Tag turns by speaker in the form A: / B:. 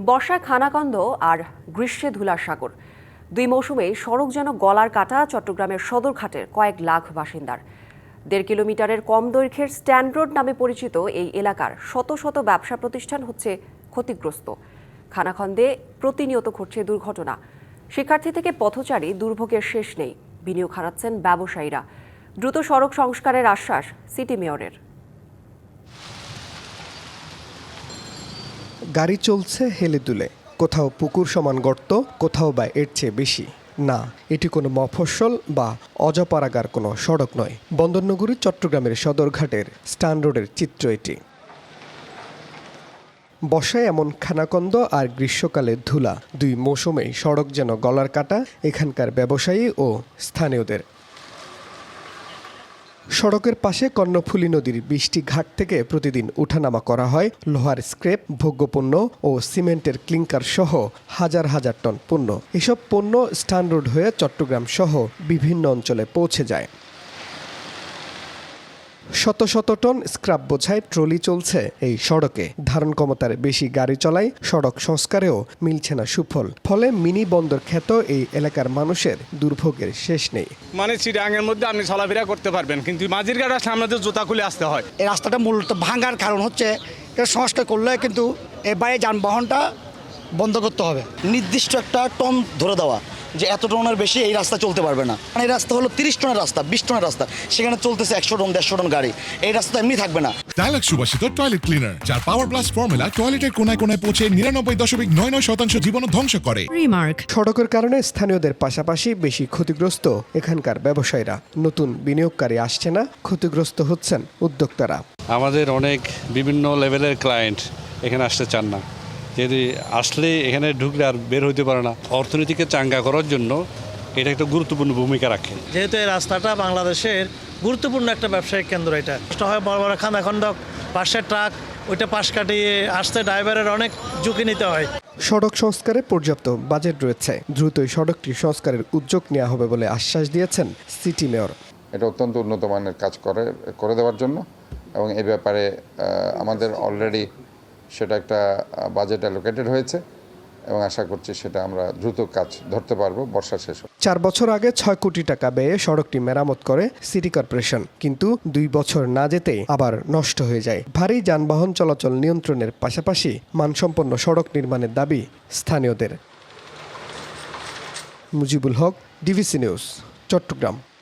A: বর্ষায় খানাকন্দ আর গ্রীষ্মে ধুলার সাগর দুই মৌসুমে সড়ক যেন গলার কাটা, চট্টগ্রামের সদরঘাটের কয়েক লাখ বাসিন্দার। দেড় কিলোমিটারের কম দৈর্ঘ্যের স্ট্যান্ড রোড নামে পরিচিত এই এলাকার শত শত ব্যবসা প্রতিষ্ঠান হচ্ছে ক্ষতিগ্রস্ত। খানাখন্দে প্রতিনিয়ত ঘটছে দুর্ঘটনা। শিক্ষার্থী থেকে পথচারী দুর্ভোগের শেষ নেই। বিনিয়োগ হারাচ্ছেন ব্যবসায়ীরা। দ্রুত সড়ক সংস্কারের আশ্বাস সিটি মেয়রের।
B: গাড়ি চলছে হেলে দুলে। কোথাও পুকুর সমান গর্ত, কোথাও বা এর চেয়ে বেশি। না, এটি কোনো মফস্বল বা অজপাড়াগার কোনো সড়ক নয়। বন্দরনগরী, চট্টগ্রামের সদরঘাটের স্টান রোডের চিত্র এটি। বর্ষায় এমন খানাকন্দ আর গ্রীষ্মকালে ধুলা। দুই মৌসুমেই সড়ক যেন গলার কাটা, এখানকার ব্যবসায়ী ও স্থানীয়দের সড়কের পাশে কর্ণফুলী নদীর বৃষ্টি ঘাট থেকে প্রতিদিন উঠানামা করা হয়। লোহার স্ক্রেপ, ভোগ্যপণ্য ও সিমেন্টের ক্লিংকার সহ হাজার হাজার টন পণ্য। এসব পণ্য স্ট্যান্ড রোড হয়ে চট্টগ্রাম সহ বিভিন্ন অঞ্চলে পৌঁছে যায়। শত শত টন স্ক্রাপ বোঝায় ট্রলি চলছে এই সড়কে। ধারণ ক্ষমতার বেশি গাড়ি চলায় সড়ক সংস্কারেও মিলছে না সুফল। ফলে মিনি বন্দর খ্যাত এই এলাকার মানুষের দুর্ভোগের শেষ নেই।
C: মানে চিরাঙের মধ্যে আপনি চলাফেরা করতে পারবেন কিন্তু মাঝির ঘাট আসলে আপনাদের জুতা খুলে আসতে হয়।
D: এই রাস্তাটা মূলত ভাঙার কারণ হচ্ছে এটা সংস্কার করলে কিন্তু এর বাইরে যানবাহনটা বন্ধ করতে হবে। নির্দিষ্ট একটা টন ধরে দেওয়া। যে এত টনের বেশি এই রাস্তা চলতে পারবে না। মানে এই রাস্তা হলো তিরিশ টনের রাস্তা বিশ টনের রাস্তা। সেখানে চলতেছে একশো টন দেড়শো টন গাড়ি। এই রাস্তা এমনি থাকবে না।
E: ডায়ালগ সুবাসিত টয়লেট ক্লিনার যার পাওয়ার প্লাস ফর্মুলা টয়লেটের কোনায় কোনায় পৌঁছে নিরানব্বই দশমিক নয় নয় শতাংশ জীবন ধ্বংস করে।
F: Remark.
B: সড়কের কারণে স্থানীয়দের পাশাপাশি বেশি ক্ষতিগ্রস্ত এখানকার ব্যবসায়ীরা। নতুন বিনিয়োগকারী আসছে না ক্ষতিগ্রস্ত হচ্ছেন উদ্যোক্তারা।
G: আমাদের অনেক বিভিন্ন লেভেলের ক্লায়েন্ট এখানে আসতে চান না। যদি আসলে এখানে ঢুকলে আর বের হইতে পারে না অর্থনীতিকে চাঙ্গা করার জন্য এটা একটা গুরুত্বপূর্ণ ভূমিকা রাখে।
H: যেহেতু এই রাস্তাটা বাংলাদেশের গুরুত্বপূর্ণ একটা ব্যবসায়িক কেন্দ্র এটা। কষ্ট হয় বড় বড় খানাখন্দক পাশে ট্রাক ওইটা পাশ কাটিয়ে আসতে ড্রাইভারের অনেক ঝুঁকি নিতে হয়।
B: সড়ক সংস্কারে পর্যাপ্ত বাজেট রয়েছে। দ্রুতই সড়কটি সংস্কারের উদ্যোগ নেওয়া হবে বলে আশ্বাস দিয়েছেন সিটি মেয়র।
I: এটা অত্যন্ত উন্নত মানের কাজ করে করে দেওয়ার জন্য এবং এই ব্যাপারে আমাদের অলরেডি সেটা একটা বাজেট অ্যালোকেটেড হয়েছে এবং আশা করছি সেটা আমরা দ্রুত কাজ ধরতে পারব, বর্ষা শেষ।
B: চার বছর আগে ছয় কোটি টাকা ব্যয়ে সড়কটি মেরামত করে সিটি কর্পোরেশন, কিন্তু দুই বছর না যেতেই আবার নষ্ট হয়ে যায়। ভারী যানবাহন চলাচল নিয়ন্ত্রণের পাশাপাশি মানসম্পন্ন সড়ক নির্মাণের দাবি স্থানীয়দের। Mujibul Haque DVC news Chittagong.